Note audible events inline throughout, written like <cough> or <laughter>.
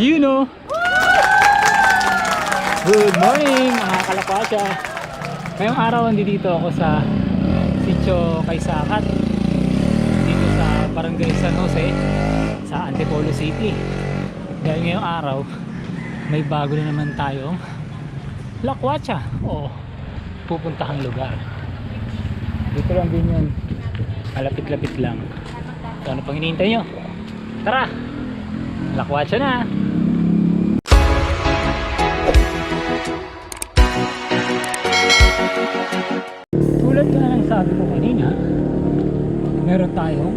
You know. Good morning mga kalapasya. Ngayong araw hindi dito ako sa Sitio Kaysakat. Dito sa Barangay San Jose sa Antipolo City. Dahil ngayong araw may bago na naman tayong Lakwacha o pupuntahang lugar. Dito lang din yun. Malapit-lapit lang. Ano pang hinihintay nyo? Tara! Lakwacha na! Sabi ko kanina, meron tayong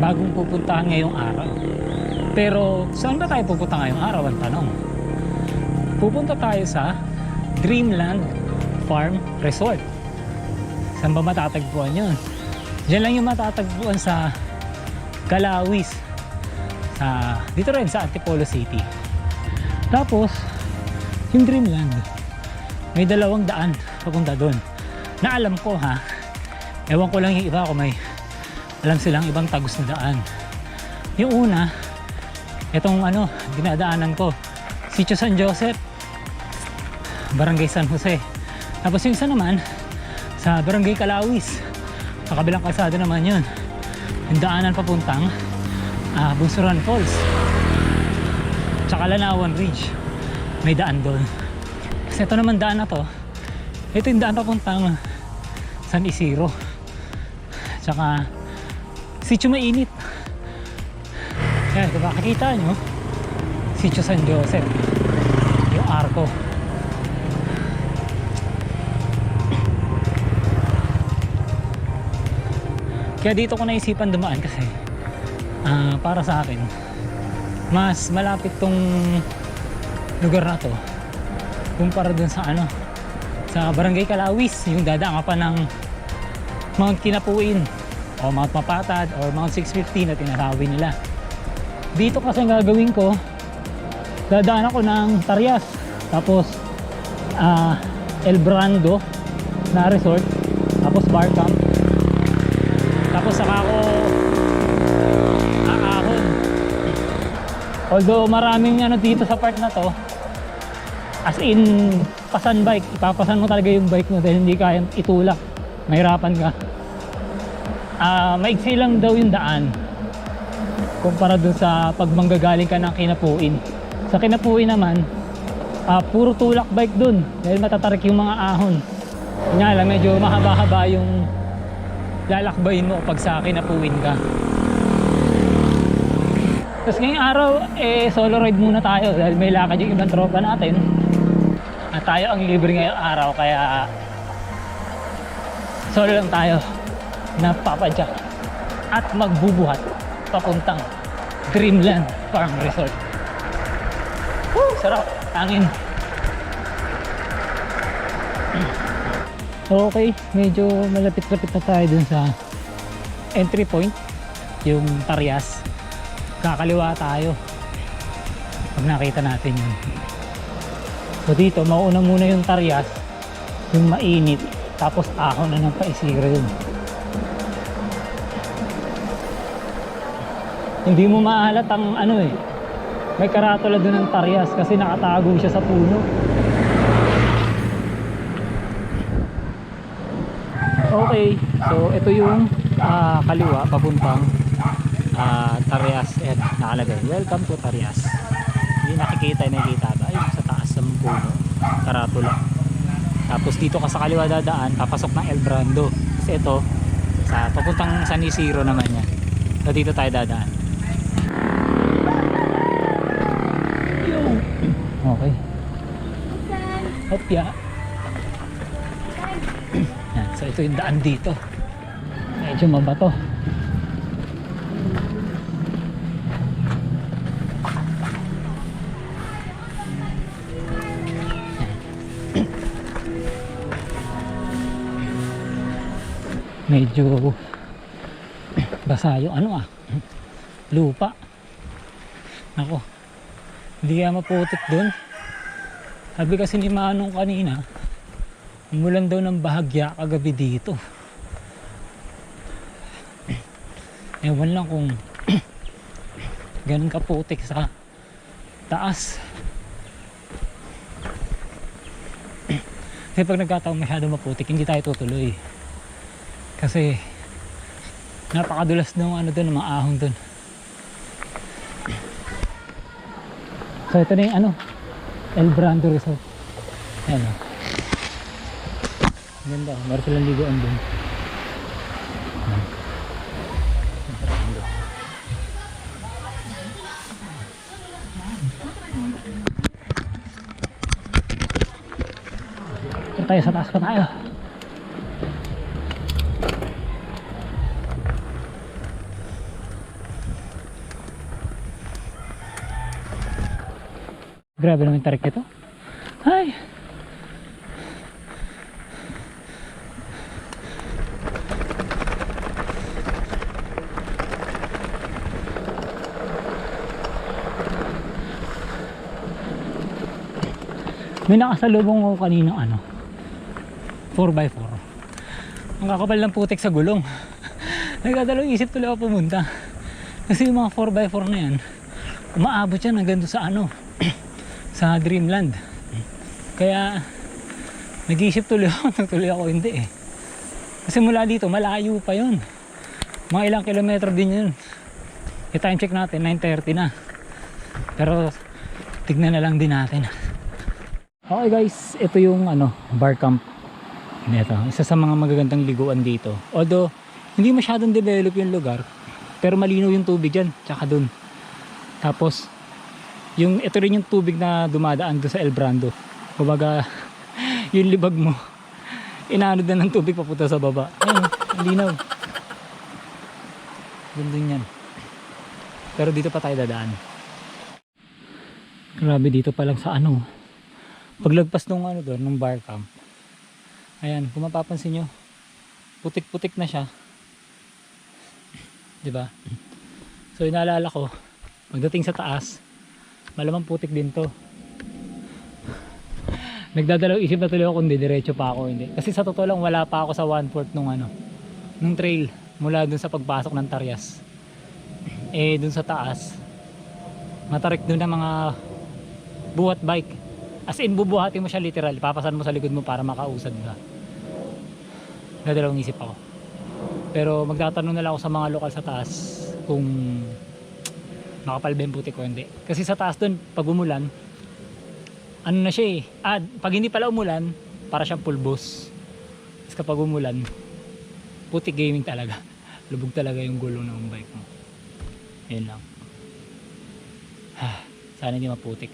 bagong pupuntahan ngayong araw. Pero saan ba tayo pupunta ngayong araw ang tanong? Pupunta tayo sa Dreamland Farm Resort. Saan ba matatagpuan yun? Diyan lang yung matatagpuan sa Calawis. Sa, dito rin sa Antipolo City. Tapos, yung Dreamland, may dalawang daan papunta doon. Na alam ko ha, ewan ko lang yung iba kung may alam silang ibang tagos na daan. Yung una, itong ano, dinadaanan ko, Sitio San Joseph, Barangay San Jose. Tapos yung isa naman, sa Barangay Calawis, sa kabilang kalsada naman yun. Yung daanan papuntang uh, Bunsuran Falls. Tsaka Lanawan Ridge. May daan doon. Kasi ito naman daan na to, ito yung daan papuntang San Isidro. Tsaka Sitio Mainit. Yan, kung makikita nyo, Sitio San Joseph. Yung arko. Kaya dito ko naisipan dumaan kasi ah, para sa akin mas malapit tong lugar na to kumpara dun sa ano sa Barangay Kalawis yung dadaan ka pa ng Mount Kinapuin o Mount Mapatad or Mount 650 na tinatawag nila. Dito kasi ang gagawin ko dadaan ako ng Tarias tapos ah, El Brando na resort tapos bar camp tapos saka ako aahon. Although maraming ano dito sa part na to as in pasan bike ipapasan mo talaga yung bike mo dahil hindi kayang itulak. Mahirapan ka ah maigsi lang daw yung daan kumpara dun sa pag manggagaling ka ng kinapuin. Sa kinapuin naman ah, puro tulak bike dun dahil matatarik yung mga ahon. Nga lang medyo mahaba-haba yung lalakbayin mo pag sa kinapuin ka. Tapos ngayong araw, eh, solo ride muna tayo dahil may lakad yung ibang tropa natin. At tayo ang libre ngayong araw, kaya solo lang tayo na papadyak at magbubuhat papuntang Dreamland Farm Resort. Woo! Sarap! Tangin! <clears throat> Okay, medyo malapit-lapit na tayo dun sa entry point, yung Tarias kakaliwa tayo pag nakita natin yun so dito mauna muna yung taryas yung mainit tapos ahon na ng paisira yun hindi mo maahalat ang ano eh. May karatula doon ng taryas kasi nakatago siya sa puno. Okay so ito yung ah, kaliwa papuntang ah, Tarias and nakalagay. Welcome to Tarias. Hindi nakikita nakikita ba? Ayun sa taas ng puno karatula. Tapos dito ka sa kaliwa dadaan papasok ng El Brando. Kasi ito sa papuntang San Isidro naman yan. So dito tayo dadaan okay. Hopya yan, so ito yung daan dito. Medyo mabato. Medyo basa yung ano ah lupa. Ako hindi kaya maputik dun sabi kasi ni Manong kanina umulan daw ng bahagya kagabi dito <clears throat> ewan lang kung <clears throat> ganun kaputik sa taas. <clears throat> Kasi pag nagkataong masyado maputik, hindi tayo tutuloy. Kasi napakadulas ng ano doon, ng mga ahon doon. So ito na yung ano, El Brando Resort. Ayan o. Ganda, meron silang ligoan. Ito tayo, sa taas pa tayo. Grabe naman tarik nito. Ay! May nakasalubong ko kanina ano 4x4 Ang kakapal ng putik sa gulong <laughs> Nagdadalawang isip tuloy ako pumunta Kasi yung mga 4x4 na yan Umaabot yan hanggang sa ano Sa Dreamland. Kaya Nag-iisip tuloy <laughs> ako Tuloy ako hindi eh. Kasi mula dito malayo pa yun. Mga ilang kilometro din yun. I-time check natin 9.30 na. Pero Tignan na lang din natin. Okay guys, ito yung ano, bar camp. Ito, isa sa mga magagandang liguan dito. Although, hindi masyadong develop yung lugar, pero malinaw yung tubig dyan, tsaka dun. Tapos, yung, ito rin yung tubig na dumadaan doon sa El Brando. Kumbaga, <laughs> yung libag mo, inaano na ng tubig papunta sa baba. Ayun, ang linaw. Gandun yan. Pero dito pa tayo dadaan. Grabe dito pa lang sa ano, paglagpas nung ano doon, nung bar camp ayan, kung mapapansin nyo putik-putik na siya di ba so inaalala ko pagdating sa taas malamang putik din to nagdadalaw isip na tuloy ako kung didiretso pa ako hindi kasi sa totoo lang wala pa ako sa one fourth nung ano nung trail mula dun sa pagpasok ng Taryas eh dun sa taas matarik dun ng mga buhat bike As in, bubuhatin mo siya literal. Papasan mo sa likod mo para makausad ka. Nadalawang isip ako. Pero magtatanong na lang ako sa mga lokal sa taas kung makapal ba yung. Kasi sa taas doon, pag umulan, ano na siya eh. Ah, pag hindi pala umulan, para siyang pulbos. Tapos kapag umulan, putik gaming talaga. <laughs> Lubog talaga yung gulong ng bike mo. Yan lang. <sighs> Sana hindi maputik.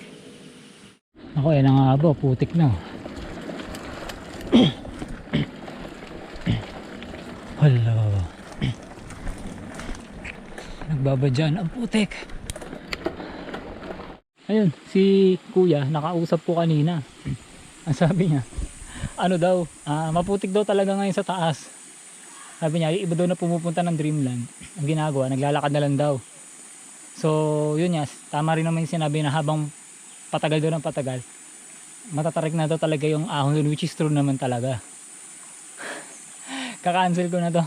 Ako eh nga ba, putik na. <coughs> Hala. <coughs> Nagbabadyan ang putik. Ayun, si kuya, nakausap ko kanina. Ang sabi niya, ano daw, ah, maputik daw talaga ngayon sa taas. Sabi niya, yung iba daw na pumupunta ng Dreamland, ang ginagawa, naglalakad na lang daw. So, yun niya, tama rin naman yung sinabi na habang patagal doon ng patagal matatarik na daw talaga yung ahon doon which is true naman talaga <laughs> kaka-cancel ko na to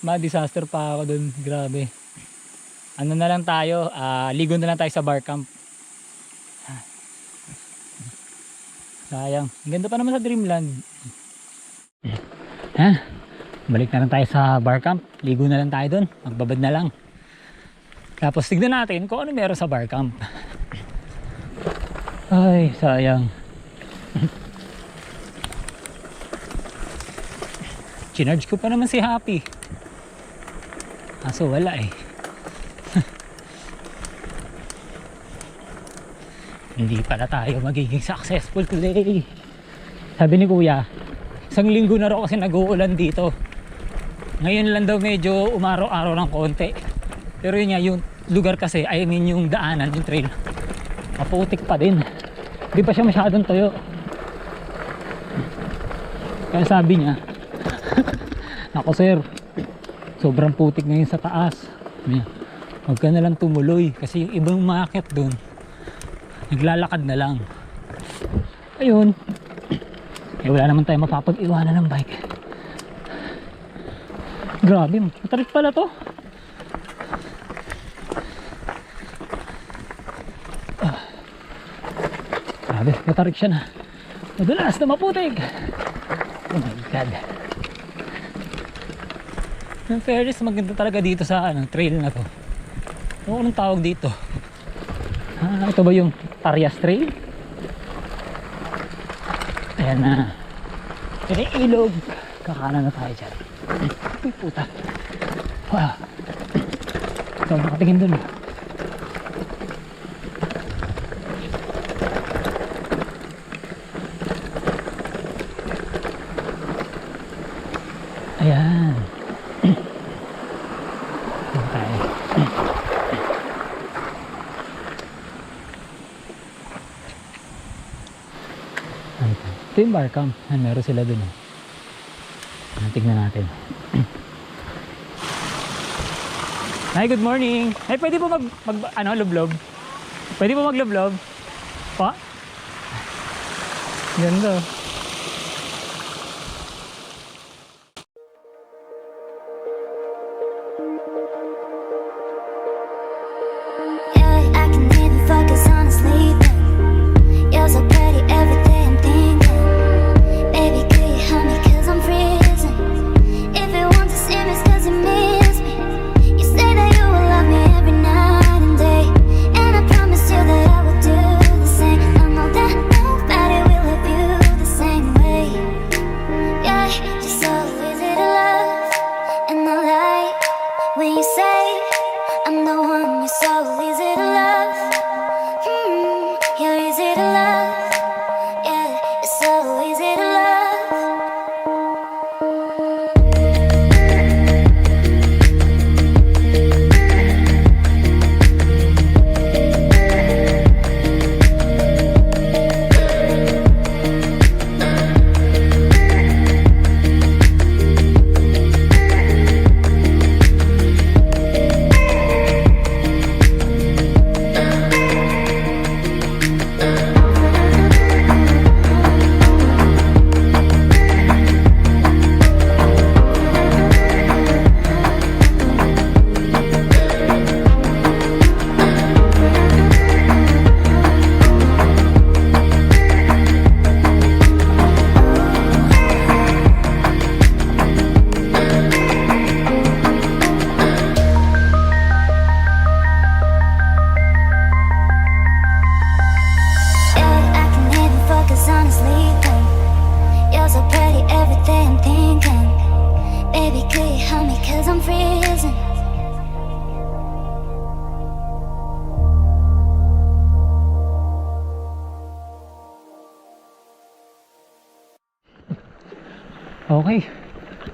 ma-disaster pa ako doon grabe ano na lang tayo uh, ligo na lang tayo sa bar camp sayang. Ganda pa naman sa dreamland. Ha? Balik na lang tayo sa bar camp. Ligo na lang tayo doon magbabad na lang. Tapos tignan natin kung ano meron sa bar camp. Ay, sayang. Chinarge ko pa naman si Happy. Kaso wala eh. Hindi pala tayo magiging successful today. Sabi ni Kuya, isang linggo na raw kasi nag-uulan dito. Ngayon lang daw medyo umaraw-araw ng konti. Pero yun nga, yung lugar kasi, I mean yung daanan, yung trail, maputik pa din. Di pa siya masyadong tuyo. Kaya sabi niya, <laughs> Nako sir, sobrang putik ngayon sa taas. Huwag ka na lang tumuloy kasi yung ibang umakyat doon, naglalakad na lang. Ayun. Eh wala naman tayo mapapag-iwanan ng bike. Grabe, matarik pala to. Ah. Grabe, matarik siya na. Madulas na maputik. Oh my God. In fairness, maganda talaga dito sa ano, trail na to. Ano anong tawag dito? Ah, ito ba yung Tarias Trail? Ayan na. Ito ilog. Kakanan na tayo dyan. Uy, puta. Wow. Ito, nakatingin dun. Ayan. Ayan tayo. Ayan. Ito yung bar camp. Ayan, meron sila dun. eh. Ayan, Tignan natin. <clears throat> Hi, good morning. Ay, pwede po mag, mag ano, lublob? Pwede po maglublob? Pa? Ganda. Yeah,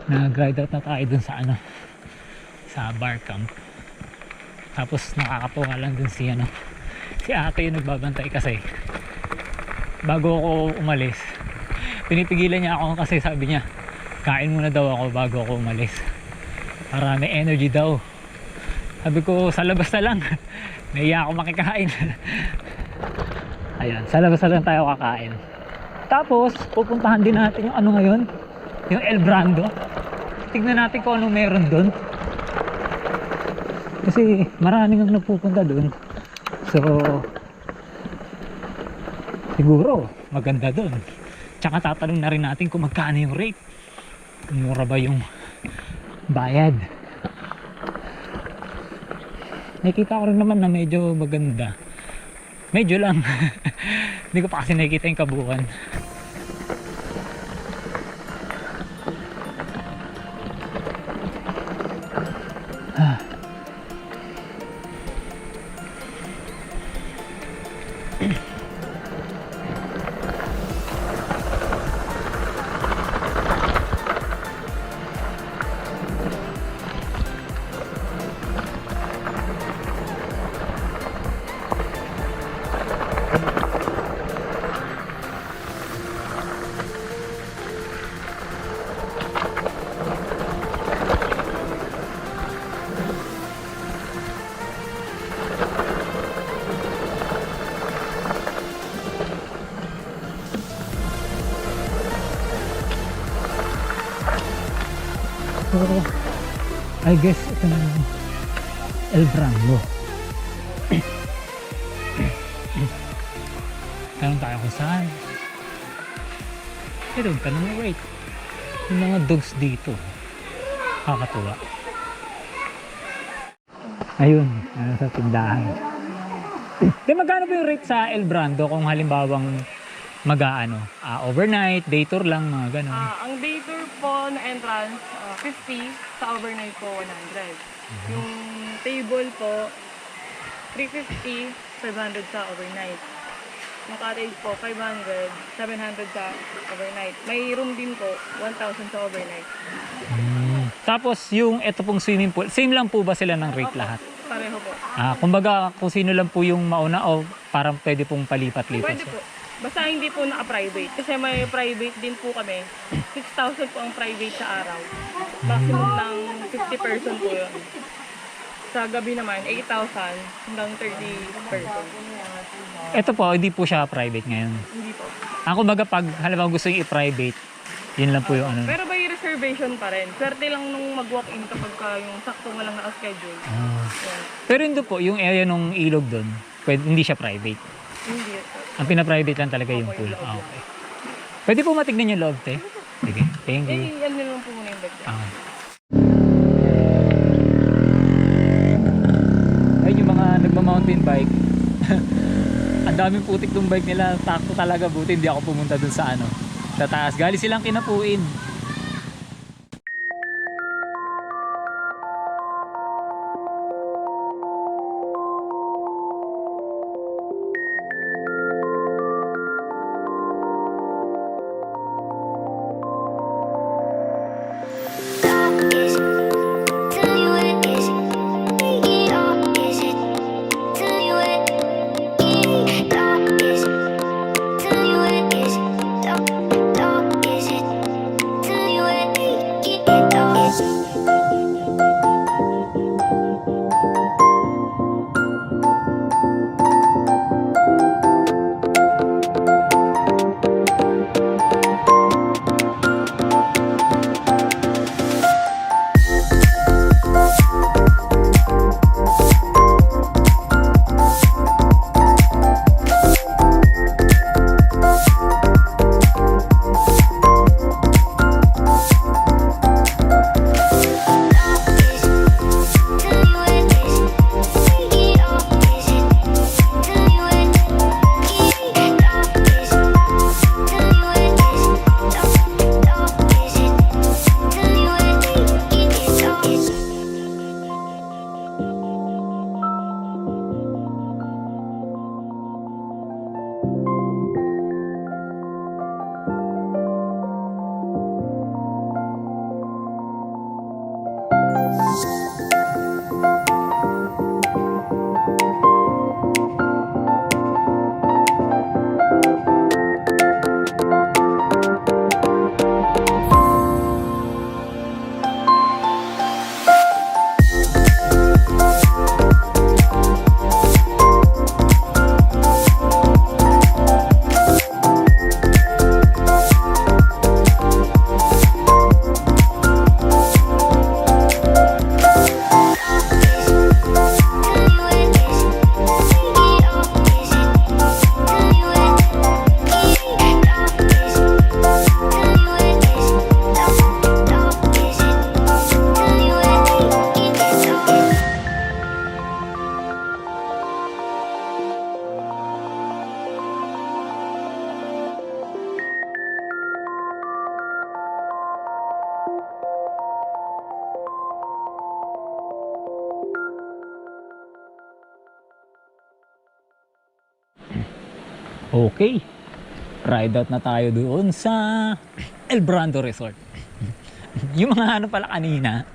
Nag-ride out na tayo dun sa ano sa bar camp. Tapos nakakatuwa lang dun si ano si ate yung nagbabantay kasi bago ako umalis pinipigilan niya ako kasi sabi niya kain muna daw ako bago ako umalis. Para may energy daw. Sabi ko sa labas na lang. <laughs> Naiya ako makikain. <laughs> Ayan sa labas na lang tayo kakain. Tapos pupuntahan din natin yung ano ngayon yung El Brando? Tignan natin kung anong meron doon. Kasi maraming ang nagpupunta doon. So siguro maganda doon. Tsaka tatanong na rin natin kung magkano yung rate. Mura ba yung bayad? Nakikita ko rin naman na medyo maganda. Medyo lang. <laughs> Hindi ko pa kasi nakikita yung kabuuan So, I guess ito na yung El Brando. Tanong <clears throat> tayo kung saan. Pero tanong mo, wait. Yung mga dogs dito. Kakatuwa. Ayun, ano sa tindahan. Di magkano ba yung rate sa El Brando kung halimbawang mag-aano? Ah, overnight, day tour lang, mga gano'n. Ah, ang day tour po na entrance, ah, 50. Sa overnight po, 100. Yung table po, 350, 500 sa overnight. Yung cottage po, 500, 700 sa overnight. May room din po, 1,000 sa overnight. Hmm. Tapos yung ito pong swimming pool, same lang po ba sila ng rate lahat? Pareho po. Ah, kumbaga kung sino lang po yung mauna o parang pwede pong palipat-lipat Pwede siya. po. Basta hindi po naka-private. Kasi may private din po kami. 6,000 po ang private sa araw. Maximum ng 50 person po yun. Sa gabi naman, 8,000 hanggang 30 person. Ito po, hindi po siya private ngayon. Hindi po. Ah, kumbaga pag halimbawa gusto yung i-private, yun lang po yung ano. Pero by reservation pa rin. Swerte lang nung mag-walk-in kapag ka yung sakto mo lang naka-schedule. Ah. Yan. Pero hindi po, yung area nung ilog doon, pwede, hindi siya private. Ang pina-private lang talaga yung pool. Ah, okay. Pwede po matignan yung loob, te. Sige, thank you. Eh, yan lang po muna yung bag. Ah. Ayun yung mga nagma-mountain bike. <laughs> Ang daming putik ng bike nila. Takto talaga buti hindi ako pumunta dun sa ano. Sa taas. Galing silang kinapuin. Okay. Ride out na tayo doon sa El Brando Resort. <laughs> yung mga ano pala kanina,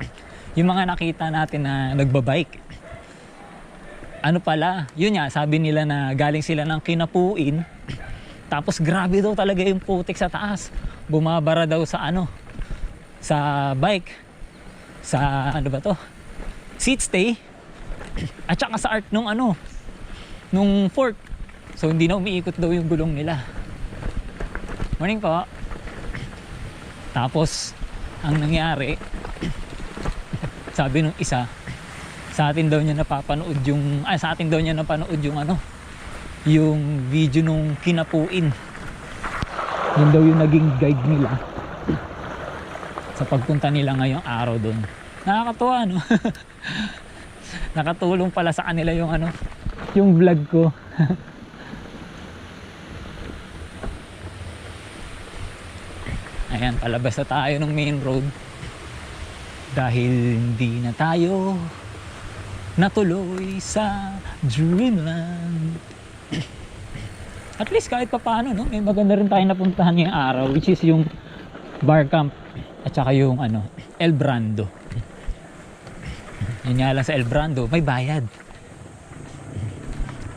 yung mga nakita natin na nagbabike. Ano pala, yun nga, sabi nila na galing sila ng kinapuin. Tapos grabe daw talaga yung putik sa taas. Bumabara daw sa ano, sa bike. Sa ano ba to? Seat stay. At saka sa arc nung ano, nung fork. So hindi na umiikot daw yung gulong nila. Morning po. Tapos, ang nangyari, <clears throat> sabi nung isa, sa atin daw niya napapanood yung, ay sa atin daw niya napanood yung ano, yung video nung kinapuin. Yun daw yung naging guide nila <clears throat> sa pagpunta nila ngayong araw doon. Nakakatuwa no? <laughs> Nakatulong pala sa kanila yung ano, yung vlog ko. <laughs> Ayan, palabas na tayo ng main road. Dahil hindi na tayo natuloy sa Dreamland. <clears throat> At least kahit pa paano, no? may maganda rin tayo napuntahan ngayong araw which is yung bar camp at saka yung ano, El Brando. Yun nga lang sa El Brando, may bayad.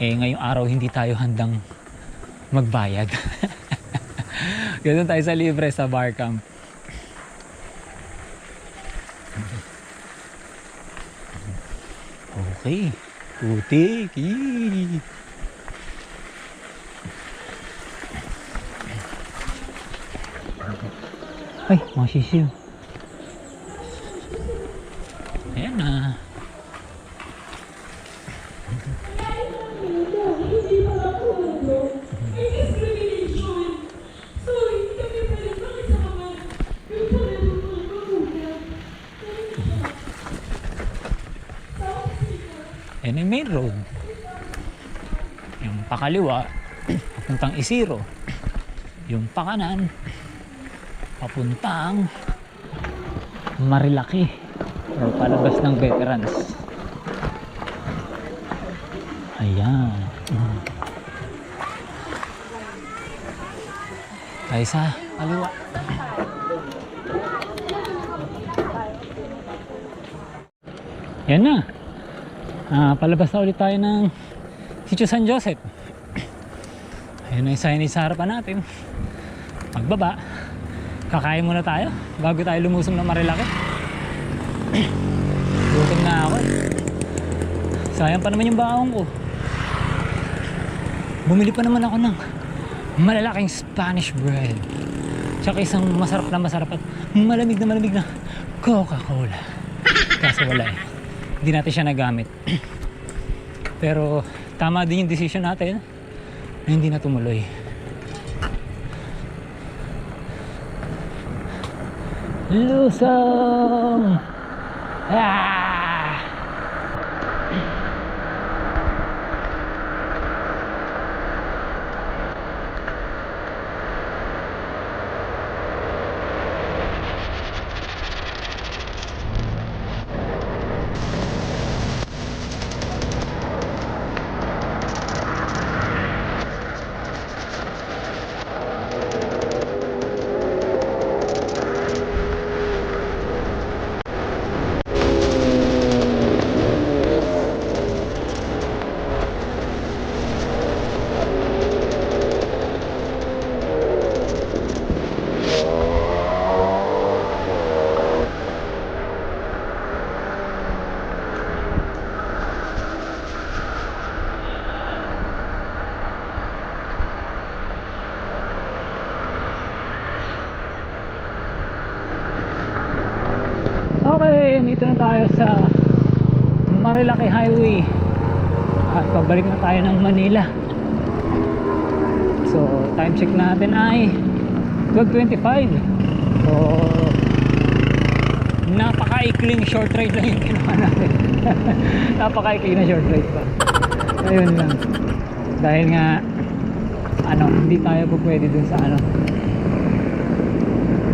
Eh ngayong araw hindi tayo handang magbayad. <laughs> Ganun tayo sa libre sa bar camp. Okay. Putik. Ay, mga. Yung pakaliwa, papuntang Isiro. Yung pakanan, papuntang Marilaki or palabas ng veterans ayan Mm. tayo kaliwa yan na Ah, palabas na ulit tayo ng Sitio San Joseph ayun na yung signage sa harapan natin. Pagbaba kakain muna tayo bago tayo lumusong ng Marilaki. <clears throat> Gutom na ako. Eh. sayang pa naman yung baong ko. Bumili pa naman ako ng malalaking Spanish bread. Tsaka isang masarap na masarap at malamig na malamig na Coca-Cola. Kaso wala eh. Hindi natin siya nagamit. <clears throat> Pero tama din yung decision natin na hindi na tumuloy Lusong! Ah! Okay, dito na tayo sa Marilaki Highway. At pabalik na tayo ng Manila. So time check natin ay 12.25 so napaka-ikling short ride lang yung ginawa natin. <laughs> Napaka-ikling na short ride pa. Ayun lang. Dahil nga ano hindi tayo po pwede dun sa ano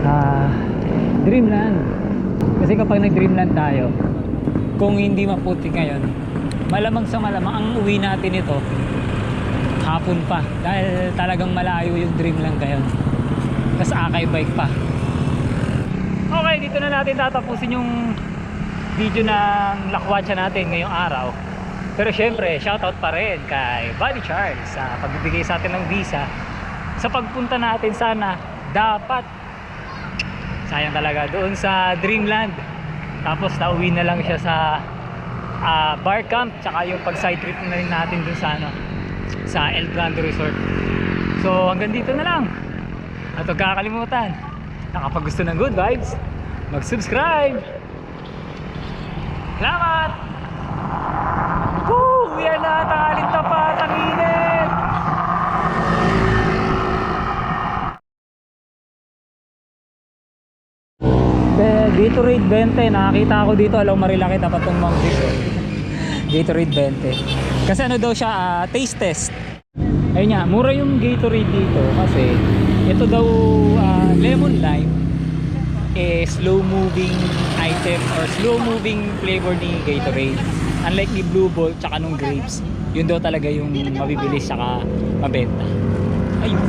ah Dreamland kasi kapag nag-dreamland tayo, kung hindi maputi ngayon, malamang sa malamang ang uwi natin ito hapon pa dahil talagang malayo yung dreamland ngayon. Tapos akay bike pa. Okay, dito na natin tatapusin yung video ng lakwatsa natin ngayong araw. Pero syempre, shoutout pa rin kay Buddy Charles sa pagbibigay sa atin ng visa. Sa pagpunta natin sana, dapat sayang talaga. Doon sa Dreamland. Tapos nauwi na lang siya sa ah, bar camp tsaka yung pag side trip na rin natin doon sa ano sa El Grande Resort. So hanggang dito na lang. At huwag kakalimutan nakapag gusto ng good vibes mag subscribe salamat! Woo! Yan na, tangaling tapat, ang init! Gatorade 20. Nakakita ako dito, alam Marilaki tapat ng Mount Vic. eh. Gatorade 20. Kasi ano daw siya, ah, taste test. Ayun nga, mura yung Gatorade dito kasi ito daw ah, lemon lime eh slow moving item or slow moving flavor ni Gatorade. Unlike ni Blue Bolt tsaka nung grapes, yun daw talaga yung mabibilis tsaka mabenta. Ayun.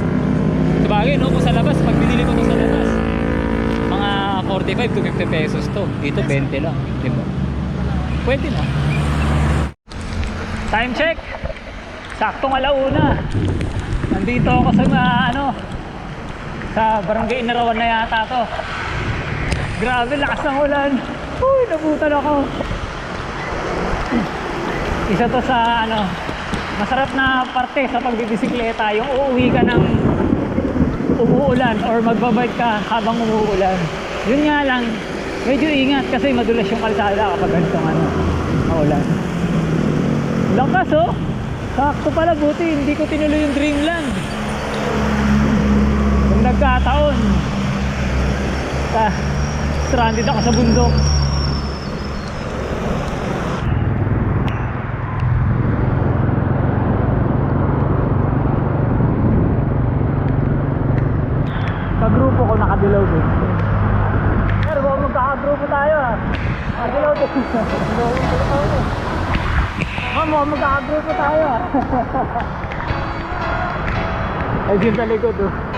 Sabagay no, kung sa labas, pag binili ko to sa labas, mga 45 to 50 pesos to. Dito 20 lang, di ba? Pwede na. Time check. Saktong alauna. Nandito ako sa mga, ano, sa barangay Inarawan na yata to. Grabe, lakas ng ulan. Uy, nabutan ako. Isa to sa ano, masarap na parte sa pagbibisikleta, yung uuwi ka ng umuulan or magbabike ka habang umuulan. Yun nga lang, medyo ingat kasi madulas yung kalsada kapag ganitong ano, maulan. Lakas oh! Sakto pala, buti hindi ko tinuloy yung Dreamland. Kung nagkataon, ta, stranded ako sa bundok. Kagrupo ko nakadilaw din. Pero baka magkakagrupo tayo ah. <laughs> Ma'am, mukhang magkakagrupo tayo ah. Ay, din sa likod oh.